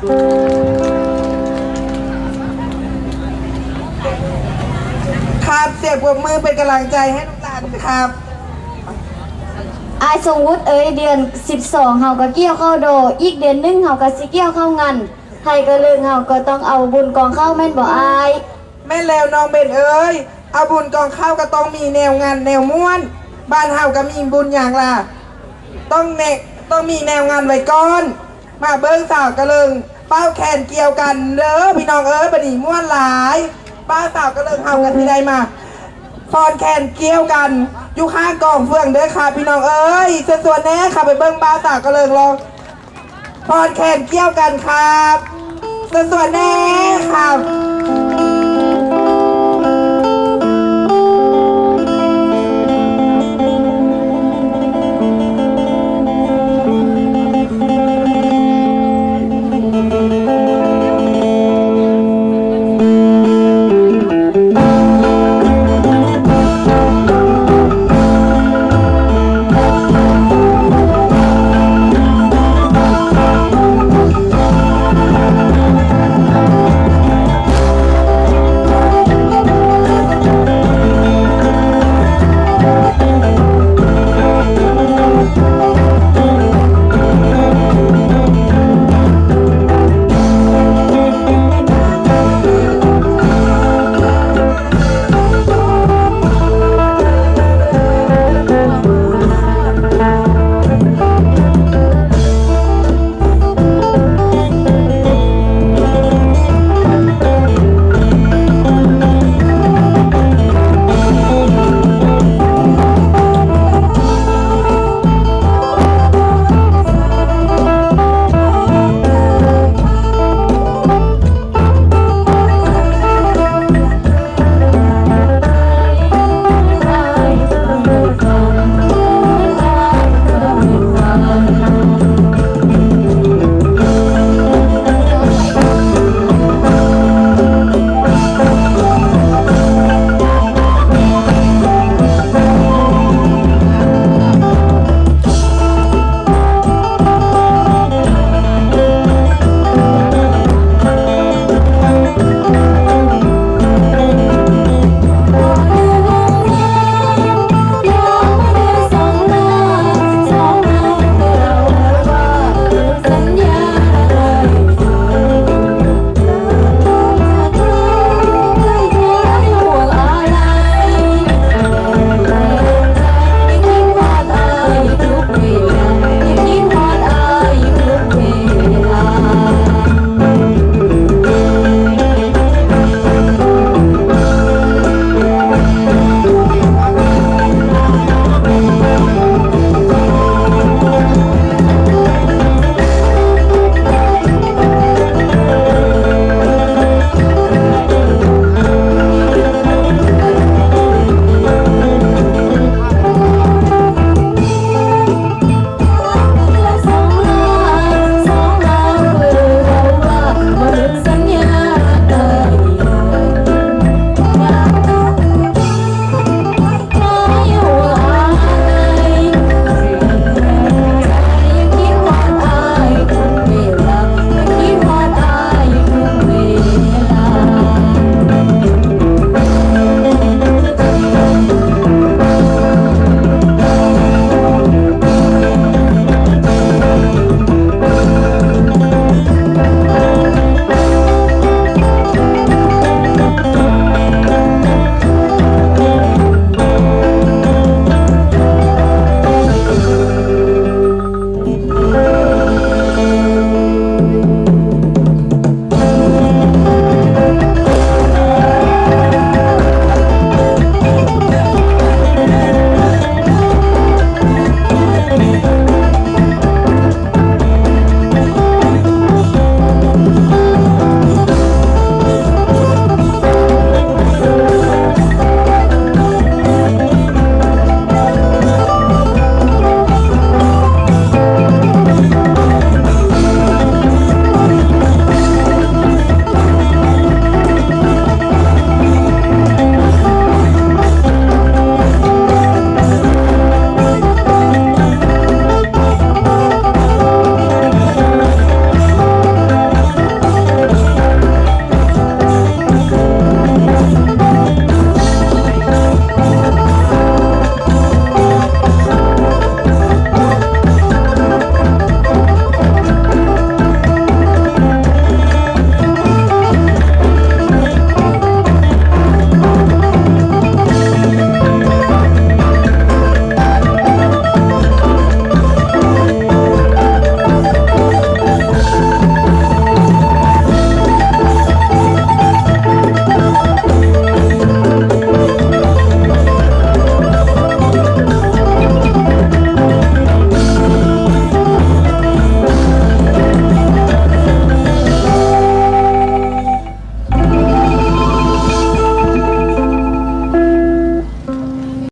ครับเสียงปรบมือเป็นกำลังใจให้ลูกหลานครับอายสมมุติเอ้ยเดือน 12เฮาก็เกี่ยวเข้าวโด อีกเดือนหนึงเฮาก็สิเกี่ยวเข้าวงันไทยก็เลิกเฮาก็ต้องเอาบุญกองเข้าวแม่นบ่อายแม่แล้วน้องเบนเอ้ยเอาบุญกองข้าวก็ต้องมีแนวงานแนวม้วน บ้านเฮาก็มีบุญอย่างล่ะต้องเนต้องมีแนวงานไว้ก่อน มาเบิ้งสาวกระลึง เป้าแขนเกี่ยวกันเด้อพี่น้องเอ้ยบัดนี้ม้วนหลายป้าสาวกระเลิงเฮากันที่ใดมาฟอนแขนเกี่ยวกันอยู่ข้างกองเฟืองเด้อค่ะพี่น้องเอ้ยส่วนๆแน่ค่ะไปเบิ้งบ้าสาวกระเลิงลองฟอนแขนเกี่ยวกันครับส่วนๆแน่ครับ